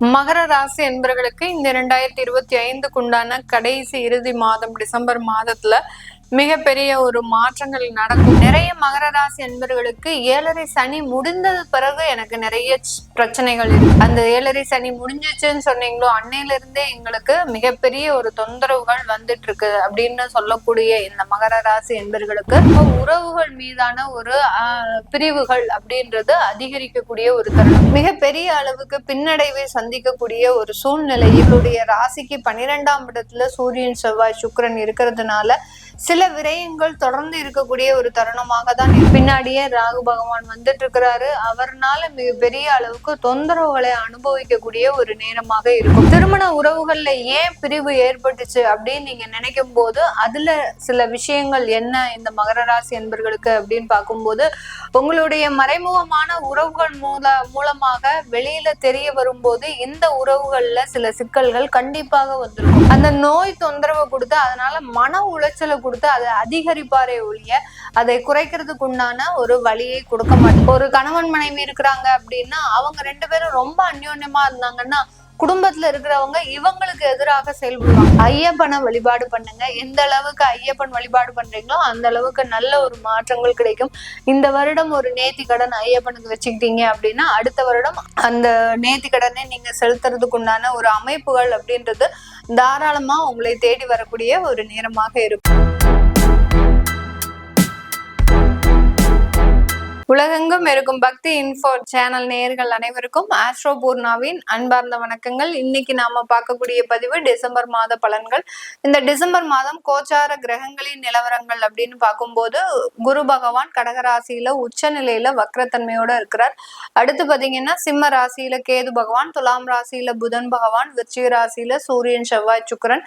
மகர ராசி என்பவர்களுக்கு இந்த இரண்டாயிரத்தி இருபத்தி ஐந்துக்கு உண்டான கடைசி இறுதி மாதம் டிசம்பர் மாதத்துல மிகப்பெரிய ஒரு மாற்றங்கள் நடக்கும். நிறைய மகர ராசி அன்பர்களுக்கு ஏழரை சனி முடிந்தது பிறகு எனக்கு நிறைய பிரச்சனைகள் இருக்கு. அந்த ஏழரை சனி முடிஞ்சிச்சுன்னு சொன்னீங்களோ அன்னையில இருந்தே எங்களுக்கு மிகப்பெரிய ஒரு தொந்தரவுகள் வந்துட்டு இருக்கு அப்படின்னு சொல்லக்கூடிய இந்த மகர ராசி அன்பர்களுக்கு உறவுகள் மீதான ஒரு பிரிவுகள் அப்படின்றது அதிகரிக்கக்கூடிய ஒரு தருணம். மிகப்பெரிய அளவுக்கு பின்னடைவை சந்திக்கக்கூடிய ஒரு சூழ்நிலை. இவருடைய ராசிக்கு பன்னிரெண்டாம் இடத்துல சூரியன் செவ்வாய் சுக்கரன் இருக்கிறதுனால சில விரயங்கள் தொடர்ந்து இருக்கக்கூடிய ஒரு தருணமாக தான் பின்னாடியே ராகு பகவான் வந்துட்டு இருக்கிறாரு அவர்னால மிகப்பெரிய அளவுக்கு தொந்தரவுகளை அனுபவிக்கக்கூடிய ஒரு நேரமாக இருக்கும். திருமண உறவுகள்ல ஏன் பிரிவு ஏற்பட்டுச்சு அப்படின்னு நீங்க நினைக்கும் போது அதுல சில விஷயங்கள் என்ன இந்த மகர ராசி என்பர்களுக்கு அப்படின்னு பார்க்கும்போது உங்களுடைய மறைமுகமான உறவுகள் மூல மூலமாக வெளியில தெரிய வரும்போது இந்த உறவுகள்ல சில சிக்கல்கள் கண்டிப்பாக வந்துடும் அந்த நோய் தொந்தரவை கொடுத்து அதனால மன உளைச்சலை கொடுத்து அதை அதிகரிப்பாரே ஒழிய அதை குறைக்கிறதுக்கு உண்டான ஒரு வழியை கொடுக்க மாட்டேன். ஒரு கணவன் மனைவி இருக்கிறாங்க அப்படின்னா அவங்க ரெண்டு பேரும் ரொம்ப அந்யோன்யமா இருந்தாங்கன்னா குடும்பத்துல இருக்கிறவங்க இவங்களுக்கு எதிராக செயல்படுவாங்க. ஐயப்பனை வழிபாடு பண்ணுங்க. எந்த அளவுக்கு ஐயப்பன் வழிபாடு பண்றீங்களோ அந்த அளவுக்கு நல்ல ஒரு மாற்றங்கள் கிடைக்கும். இந்த வருடம் ஒரு நேத்தி கடன் ஐயப்பனுக்கு வச்சுக்கிட்டீங்க அப்படின்னா அடுத்த வருடம் அந்த நேத்தி கடனை நீங்க செலுத்துறதுக்கு உண்டான ஒரு அமைப்புகள் அப்படின்றது தாராளமா உங்களை தேடி வரக்கூடிய ஒரு நேரமாக இருக்கும். உலகெங்கும் இருக்கும் பக்தி இன்ஃபோ சேனல் நேயர்கள் அனைவருக்கும் ஆஸ்ட்ரோ பூர்ணாவின் அன்பார்ந்த வணக்கங்கள். இன்னைக்கு நாம பார்க்கக்கூடிய பதிவு டிசம்பர் மாத பலன்கள். இந்த டிசம்பர் மாதம் கோச்சார கிரகங்களின் நிலவரங்கள் அப்படின்னு பார்க்கும்போது குரு பகவான் கடகராசியில உச்ச நிலையில வக்ரத்தன்மையோட இருக்கிறார். அடுத்து பாத்தீங்கன்னா சிம்ம ராசியில கேது பகவான் துலாம் ராசியில புதன் பகவான் விருச்சிக ராசியில சூரியன் செவ்வாய் சுக்கிரன்.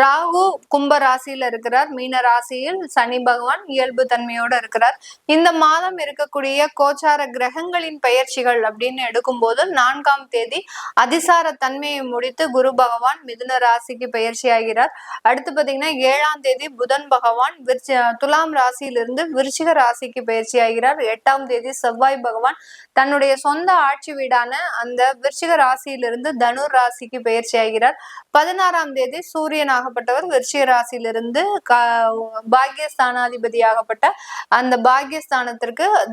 ராகு கும்ப ராசியில இருக்கிறார். மீன ராசியில் சனி பகவான் இயல்பு தன்மையோட இருக்கிறார். இந்த மாதம் இருக்க இருக்கக்கூடிய கோச்சார கிரகங்களின் பெயர்ச்சிகள் அப்படின்னு எடுக்கும்போது நான்காம் தேதி அதிசார தன்மையை முடித்து குரு பகவான் மிதுன ராசிக்கு பெயர்ச்சி ஆகிறார். அடுத்து பாத்தீங்கன்னா ஏழாம் தேதி புதன் பகவான் விருச்ச துலாம் ராசியிலிருந்து விருச்சிக ராசிக்கு பயிற்சி ஆகிறார். எட்டாம் தேதி செவ்வாய் பகவான் தன்னுடைய சொந்த ஆட்சி வீடான அந்த விருச்சிக ராசியிலிருந்து தனுர் ராசிக்கு பயிற்சி ஆகிறார். பதினாறாம் தேதி சூரியனாகப்பட்டவர் விருச்சிக ராசியிலிருந்து பாக்யஸ்தானாதிபதி ஆகப்பட்ட அந்த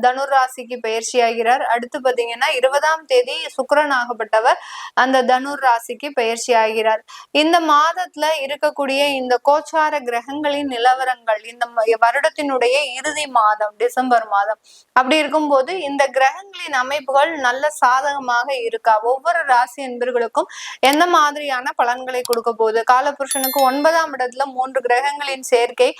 தனு தனுர் ராசிக்கு பயிற்சி ஆகிறார். அடுத்து பாத்தீங்கன்னா இருபதாம் தேதி சுக்கரன் ஆகப்பட்டவர் அந்த தனுர் ராசிக்கு பயிற்சி ஆகிறார். இந்த மாதத்துல இருக்கக்கூடிய இந்த கோச்சார கிரகங்களின் நிலவரங்கள் இந்த வருடத்தினுடைய இறுதி மாதம் டிசம்பர் மாதம் அப்படி இருக்கும்போது இந்த கிரகங்களின் அமைப்புகள் நல்ல சாதகமாக இருக்கா? ஒவ்வொரு ராசி என்பர்களுக்கும் எந்த மாதிரியான பலன்களை கொடுக்க போகுது? காலபுருஷனுக்கு ஒன்பதாம் இடத்துல மூன்று கிரகங்களின் சேர்க்கை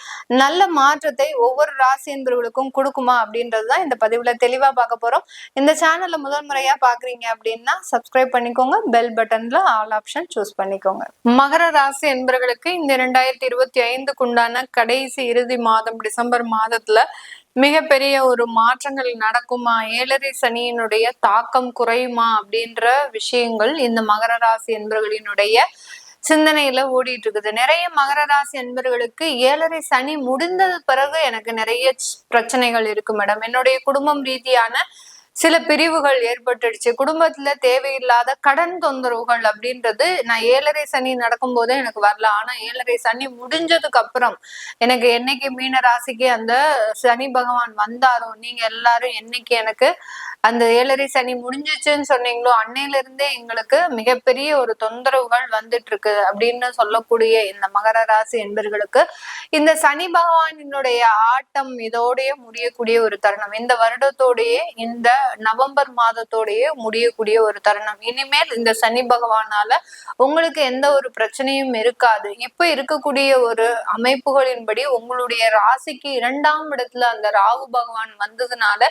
நல்ல மாற்றத்தை ஒவ்வொரு ராசி என்பர்களுக்கும் கொடுக்குமா? அப்படின்றதுதான் இந்த பதிவுல தெளிவா பார்க்க போறோம். இந்த சேனல்ல முதல் முறையா பாக்குறீங்க அப்படின்னா சப்ஸ்கிரைப் பண்ணிக்கோங்க. பெல் பட்டன்ல ஆல் ஆப்ஷன் சூஸ் பண்ணிக்கோங்க. மகர ராசி என்பவர்களுக்கு இந்த இரண்டாயிரத்தி இருபத்தி ஐந்துக்கு உண்டான கடைசி இறுதி மாதம் டிசம்பர் மாதத்துல மிகப்பெரிய ஒரு மாற்றங்கள் நடக்குமா? ஏழரை சனியினுடைய தாக்கம் குறையுமா? அப்படின்ற விஷயங்கள் இந்த மகர ராசி என்பவர்களினுடைய சிந்தனையில ஓடிட்டு இருக்குது நிறைய மகர ராசி அன்பர்களுக்கு ஏழரை சனி முடிந்தது பிறகு எனக்கு நிறைய பிரச்சனைகள் இருக்கு மேடம். என்னுடைய குடும்பம் ரீதியான சில பிரிவுகள் ஏற்பட்டுடுச்சு. குடும்பத்துல தேவையில்லாத கடன் தொந்தரவுகள் அப்படின்றது நான் ஏழரை சனி நடக்கும் போதே எனக்கு வரல. ஆனா ஏழரை சனி முடிஞ்சதுக்கு அப்புறம் எனக்கு என்னைக்கு மீன ராசிக்கு அந்த சனி பகவான் வந்தாரோ நீங்க எல்லாரும் என்னைக்கு எனக்கு அந்த ஏழரை சனி முடிஞ்சிச்சுன்னு சொன்னீங்களோ அன்னையில இருந்தே எங்களுக்கு மிகப்பெரிய ஒரு தொந்தரவுகள் வந்துட்டு இருக்கு அப்படின்னு சொல்லக்கூடிய இந்த மகர ராசி என்பர்களுக்கு இந்த சனி பகவானினுடைய ஆட்டம் இதோடய முடியக்கூடிய ஒரு தருணம். இந்த வருடத்தோடயே இந்த நவம்பர் மாதத்தோடயே முடியக்கூடிய ஒரு தருணம். இனிமேல் இந்த சனி பகவானால உங்களுக்கு எந்த ஒரு பிரச்சனையும் இருக்காது. இப்ப இருக்கக்கூடிய ஒரு அமைப்புகளின்படி உங்களுடைய ராசிக்கு இரண்டாம் இடத்துல அந்த ராகு பகவான் வந்ததுனால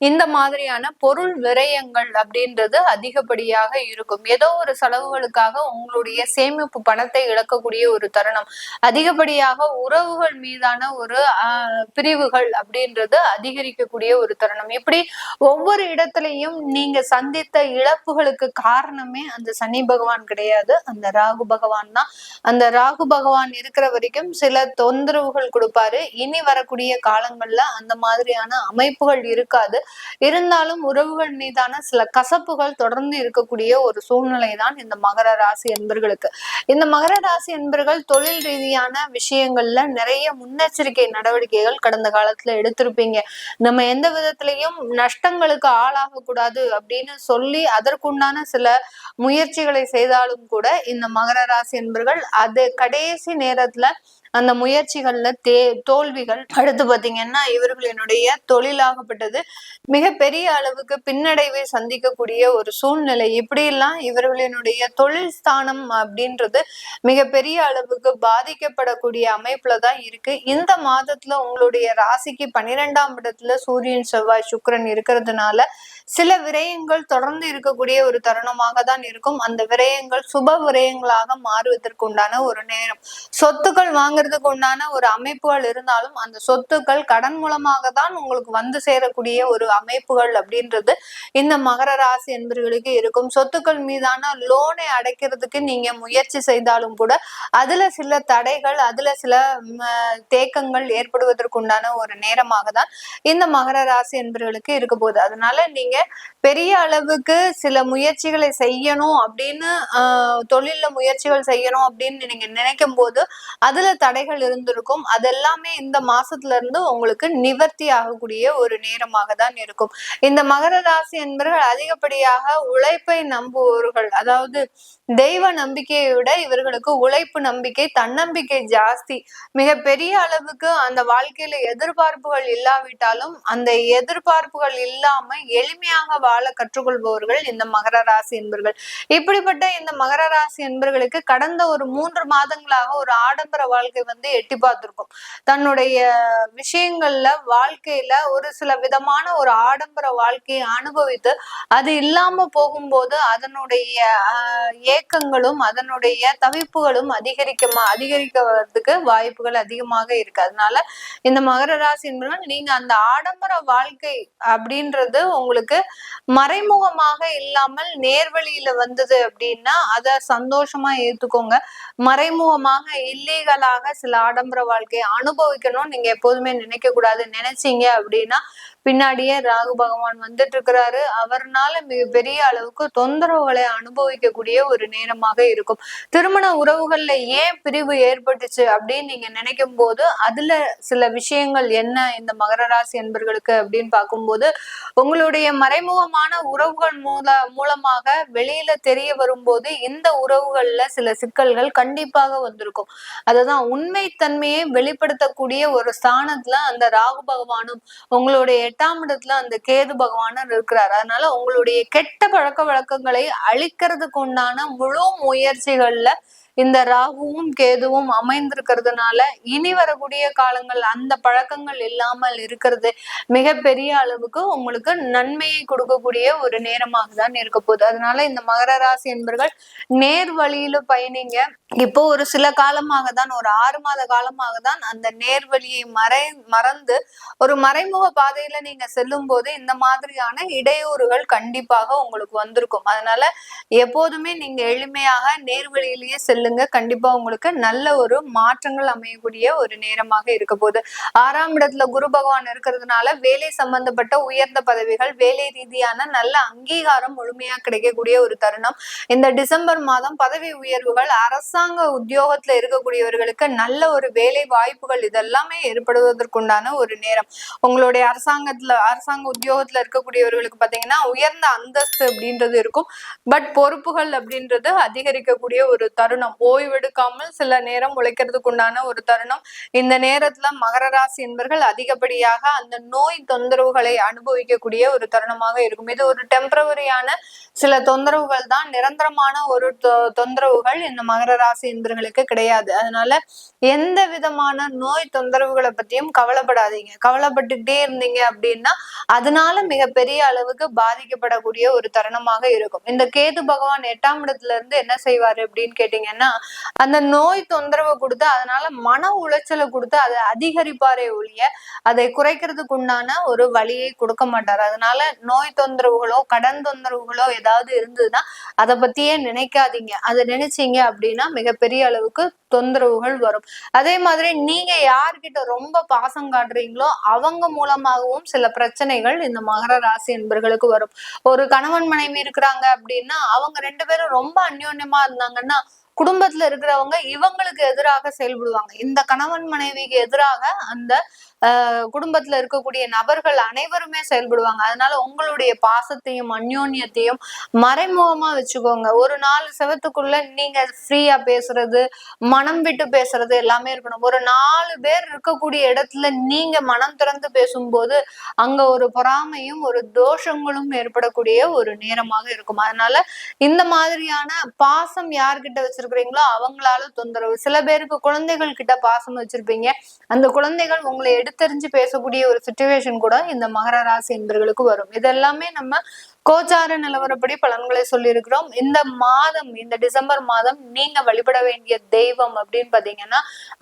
இந்த மாதிரியான பொருள் விரயங்கள் அப்படின்றது அதிகப்படியாக இருக்கும். ஏதோ ஒரு செலவுகளுக்காக உங்களுடைய சேமிப்பு பணத்தை இழக்கக்கூடிய ஒரு தருணம். அதிகப்படியாக உறவுகள் மீதான ஒரு பிரிவுகள் அப்படின்றது அதிகரிக்கக்கூடிய ஒரு தருணம். இப்படி ஒவ்வொரு இடத்துலையும் நீங்க சந்தித்த இழப்புகளுக்கு காரணமே அந்த சனி பகவான் கிடையாது. அந்த ராகு பகவான் தான். அந்த ராகு பகவான் இருக்கிற வரைக்கும் சில தொந்தரவுகள் கொடுப்பாரு. இனி வரக்கூடிய காலங்கள்ல அந்த மாதிரியான அமைப்புகள் இருக்காது. இருந்தாலும் உறவுகள் மீதான சில கசப்புகள் தொடர்ந்து இருக்கக்கூடிய ஒரு சூழ்நிலை தான் இந்த மகர ராசி என்பர்களுக்கு. இந்த மகர ராசி என்பர்கள் தொழில் ரீதியான விஷயங்கள்ல நிறைய முன்னெச்சரிக்கை நடவடிக்கைகள் கடந்த காலத்துல எடுத்திருப்பீங்க. நம்ம எந்த விதத்திலையும் நஷ்டங்களுக்கு ஆளாக கூடாது அப்படின்னு சொல்லி அதற்குண்டான சில முயற்சிகளை செய்தாலும் கூட இந்த மகர ராசி என்பர்கள் அது கடைசி நேரத்துல அந்த முயற்சிகள்ல தே தோல்விகள். அடுத்து பாத்தீங்கன்னா இவர்களினுடைய தொழிலாகப்பட்டது. மிக பெரிய அளவுக்கு பின்னடைவை சந்திக்கக்கூடிய ஒரு சூழ்நிலை. இப்படி எல்லாம் இவர்களினுடைய தொழில் ஸ்தானம் அப்படின்றது மிக பெரிய அளவுக்கு பாதிக்கப்படக்கூடிய அமைப்புல தான் இருக்கு. இந்த மாதத்துல உங்களுடைய ராசிக்கு பன்னிரெண்டாம் இடத்துல சூரியன் செவ்வாய் சுக்கரன் இருக்கிறதுனால சில விரயங்கள் தொடர்ந்து இருக்கக்கூடிய ஒரு தருணமாக தான் இருக்கும். அந்த விரயங்கள் சுப விரயங்களாக மாறுவதற்கு உண்டான ஒரு நேரம். சொத்துக்கள் வாங்குறதுக்கு உண்டான ஒரு அமைப்புகள் இருந்தாலும் அந்த சொத்துக்கள் கடன் மூலமாக தான் உங்களுக்கு வந்து சேரக்கூடிய ஒரு அமைப்புகள் அப்படின்றது இந்த மகர ராசி என்பவர்களுக்கு இருக்கும். சொத்துக்கள் மீதான லோனை அடைக்கிறதுக்கு நீங்க முயற்சி செய்தாலும் கூட அதுல சில தடைகள் அதுல சில தேக்கங்கள் ஏற்படுவதற்குண்டான ஒரு நேரமாக தான் இந்த மகர ராசி என்பவர்களுக்கு இருக்க போகுது. அதனால நீங்க பெரிய அளவுக்கு சில முயற்சிகளை செய்யணும் அப்படின்னு தொழில முயற்சிகள் செய்யணும் அப்படின்னு நீங்க நினைக்கும் போது அதுல தடைகள் இருந்திருக்கும். அதெல்லாமே இந்த மாசத்துல இருந்து உங்களுக்கு நிவர்த்தி ஆகக்கூடிய ஒரு நேரமாக தான் இருக்கும். இந்த மகர ராசி என்பவர்கள் அதிகப்படியாக உழைப்பை நம்புவோர்கள். அதாவது தெய்வ நம்பிக்கையை விட இவர்களுக்கு உழைப்பு நம்பிக்கை தன்னம்பிக்கை ஜாஸ்தி. மிக பெரிய அளவுக்கு அந்த வாழ்க்கையில எதிர்பார்ப்புகள் இல்லாவிட்டாலும் அந்த எதிர்பார்ப்புகள் இல்லாம எளிமையாக வாழ கற்றுக்கொள்பவர்கள் இந்த மகர ராசி என்பர்கள். இப்படிப்பட்ட இந்த மகர ராசி என்பர்களுக்கு கடந்த ஒரு மூன்று மாதங்களாக ஒரு ஆடம்பர வாழ்க்கை வந்து எட்டி பார்த்திருக்கும். தன்னுடைய விஷயங்கள்ல வாழ்க்கையில ஒரு சில விதமான ஒரு ஆடம்பர வாழ்க்கையை அனுபவித்து அது இல்லாம போகும்போது அதனுடைய ஏக்கங்களும் அதனுடைய தவிப்புகளும் அதிகரிக்கமா அதிகரிக்கிறதுக்கு வாய்ப்புகள் அதிகமாக இருக்கு. அதனால இந்த மகர ராசி என்பவர்கள் நீங்க அந்த ஆடம்பர வாழ்க்கை அப்படின்றது உங்களுக்கு மறைமுகமாக இல்லாமல் நேர்வழியில வந்தது அப்படின்னா அதை சந்தோஷமா ஏத்துக்கோங்க. மறைமுகமாக இல்லீகலாக சில ஆடம்பர வாழ்க்கையை அனுபவிக்கணும்னு நீங்க எப்போதுமே நினைக்க கூடாது நினைச்சீங்க அப்படின்னா பின்னாடியே ராகு பகவான் வந்துட்டு இருக்கிறாரு அவர்னால மிக பெரிய அளவுக்கு தொந்தரவுகளை அனுபவிக்கக்கூடிய ஒரு நேரமாக இருக்கும். திருமண உறவுகள்ல ஏன் பிரிவு ஏற்பட்டுச்சு அப்படின்னு நீங்க நினைக்கும் போது அதுல சில விஷயங்கள் என்ன இந்த மகர ராசி என்பர்களுக்கு அப்படின்னு பார்க்கும்போது உங்களுடைய மறைமுகமான உறவுகள் மூல மூலமாக வெளியில தெரிய வரும்போது இந்த உறவுகள்ல சில சிக்கல்கள் கண்டிப்பாக வந்திருக்கும். அதுதான் உண்மைத்தன்மையை வெளிப்படுத்தக்கூடிய ஒரு ஸ்தானத்துல அந்த ராகு பகவானும் உங்களுடைய எட்டாம் இடத்துல அந்த கேது பகவானும் இருக்கிறார். அதனால உங்களுடைய கெட்ட பழக்க வழக்கங்களை அழிக்கிறதுக்கு உண்டான முழு முயற்சிகள்ல இந்த ராகுவும் கேதுவும் அமைந்திருக்கிறதுனால இனி வரக்கூடிய காலங்கள் அந்த பழக்கங்கள் இல்லாமல் இருக்கிறது மிகப்பெரிய அளவுக்கு உங்களுக்கு நன்மையை கொடுக்கக்கூடிய ஒரு நேரமாக தான் இருக்க போகுது. அதனால இந்த மகர ராசி என்பர்கள் நேர் வழியில பயணிங்க. இப்போ ஒரு சில காலமாக தான் ஒரு ஆறு மாத காலமாக தான் அந்த நேர்வழியை மறை மறந்து ஒரு மறைமுக பாதையில நீங்க செல்லும் போது இந்த மாதிரியான இடையூறுகள் கண்டிப்பாக உங்களுக்கு வந்திருக்கும். அதனால எப்போதுமே நீங்க எளிமையாக நேர்வழியிலேயே செல்லுங்க. கண்டிப்பா உங்களுக்கு நல்ல ஒரு மாற்றங்கள் அமையக்கூடிய ஒரு நேரமாக இருக்க போகுது. ஆறாம் இடத்துல குரு பகவான் இருக்கிறதுனால வேலை சம்பந்தப்பட்ட உயர்ந்த பதவிகள் வேலை ரீதியான நல்ல அங்கீகாரம் முழுமையா கிடைக்கக்கூடிய ஒரு தருணம். இந்த டிசம்பர் மாதம் பதவி உயர்வுகள் அரசாங்க உத்தியோகத்துல இருக்கக்கூடியவர்களுக்கு நல்ல ஒரு வேலை வாய்ப்புகள் இதெல்லாமே ஏற்படுவதற்குண்டான ஒரு நேரம். உங்களுடைய அரசாங்கத்துல அரசாங்க உத்தியோகத்துல இருக்கக்கூடியவர்களுக்கு பாத்தீங்கன்னா உயர்ந்த அந்தஸ்து அப்படின்றது இருக்கும். பட் பொறுப்புகள் அப்படின்றது அதிகரிக்கக்கூடிய ஒரு தருணம். ஓய்வெடுக்காமல் சில நேரம் உழைக்கிறதுக்கு உண்டான ஒரு தருணம். இந்த நேரத்துல மகர ராசி என்பர்கள் அதிகப்படியாக அந்த நோய் தொந்தரவுகளை அனுபவிக்கக்கூடிய ஒரு தருணமாக இருக்கும். இது ஒரு டெம்பரவரியான சில தொந்தரவுகள் தான். நிரந்தரமான ஒரு தொந்தரவுகள் இந்த மகர ராசி என்பர்களுக்கு கிடையாது. அதனால எந்த விதமான நோய் தொந்தரவுகளை பத்தியும் கவலைப்படாதீங்க. கவலைப்பட்டுக்கிட்டே இருந்தீங்க அப்படின்னா அதனால மிகப்பெரிய அளவுக்கு பாதிக்கப்படக்கூடிய ஒரு தருணமாக இருக்கும். இந்த கேது பகவான் எட்டாம் இடத்துல இருந்து என்ன செய்வாரு அப்படின்னு கேட்டீங்கன்னா பாத்தீங்கன்னா அந்த நோய் தொந்தரவு கொடுத்து அதனால மன உளைச்சலை கொடுத்து அதை அதிகரிப்பாரே ஒழிய அதை குறைக்கிறதுக்கு உண்டான ஒரு வழியை கொடுக்க மாட்டார். அதனால நோய் தொந்தரவுகளோ கடன் தொந்தரவுகளோ ஏதாவது இருந்ததுன்னா அதை பத்தியே நினைக்காதீங்க. அதை நினைச்சீங்க அப்படின்னா மிகப்பெரிய அளவுக்கு தொந்தரவுகள் வரும். அதே மாதிரி நீங்க யார்கிட்ட ரொம்ப பாசம் காட்டுறீங்களோ அவங்க மூலமாகவும் சில பிரச்சனைகள் இந்த மகர ராசி என்பர்களுக்கு வரும். ஒரு கணவன் மனைவி இருக்கிறாங்க அப்படின்னா அவங்க ரெண்டு பேரும் ரொம்ப அந்யோன்யமா இருந்தாங்கன்னா குடும்பத்துல இருக்கிறவங்க இவங்களுக்கு எதிராக செயல்படுவாங்க. இந்த கணவன் மனைவிக்கு எதிராக அந்த குடும்பத்துல இருக்கக்கூடிய நபர்கள் அனைவருமே செயல்படுவாங்க. அதனால உங்களுடைய பாசத்தையும் அந்யோன்யத்தையும் மறைமுகமா வச்சுக்கோங்க. ஒரு நாலு செவத்துக்குள்ள நீங்க ஃப்ரீயா பேசுறது மனம் விட்டு பேசுறது எல்லாமே இருக்கணும். ஒரு நாலு பேர் இருக்கக்கூடிய இடத்துல நீங்க மனம் திறந்து பேசும்போது அங்க ஒரு பொறாமையும் ஒரு தோஷங்களும் ஏற்படக்கூடிய ஒரு நேரமாக இருக்கும். அதனால இந்த மாதிரியான பாசம் யார்கிட்ட வச்சிருக்கிறீங்களோ அவங்களால தொந்தரவு. சில பேருக்கு குழந்தைகள் கிட்ட பாசம் வச்சிருப்பீங்க. அந்த குழந்தைகள் உங்களை எடுத்தறிஞ்சு பேசக்கூடிய ஒரு சுச்சுவேஷன் கூட இந்த மகர ராசி என்பர்களுக்கு வரும். இதெல்லாமே நம்ம கோச்சார நிலவரப்படி பலன்களை சொல்லியிருக்கிறோம். இந்த மாதம் இந்த டிசம்பர் மாதம் நீங்க வழிபட வேண்டிய தெய்வம் அப்படின்னு பாத்தீங்கன்னா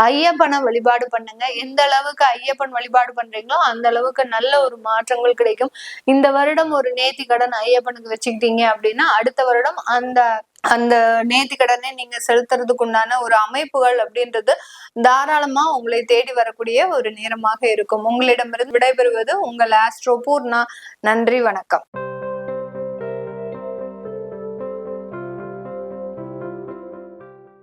ஐயப்பனை வழிபாடு பண்ணுங்க. எந்த அளவுக்கு ஐயப்பன் வழிபாடு பண்றீங்களோ அந்த அளவுக்கு நல்ல ஒரு மாற்றங்கள் கிடைக்கும். இந்த வருடம் ஒரு நேத்தி கடன் ஐயப்பனுக்கு வச்சுக்கிட்டீங்க அப்படின்னா அடுத்த வருடம் அந்த அந்த நேத்தி கடனை நீங்க செலுத்துறதுக்கு உண்டான ஒரு அமைப்புகள் அப்படின்றது தாராளமா உங்களை தேடி வரக்கூடிய ஒரு நேரமாக இருக்கும். உங்களிடமிருந்து விடைபெறுவது உங்கள் ஆஸ்ட்ரோ பூர்ணா. நன்றி வணக்கம்.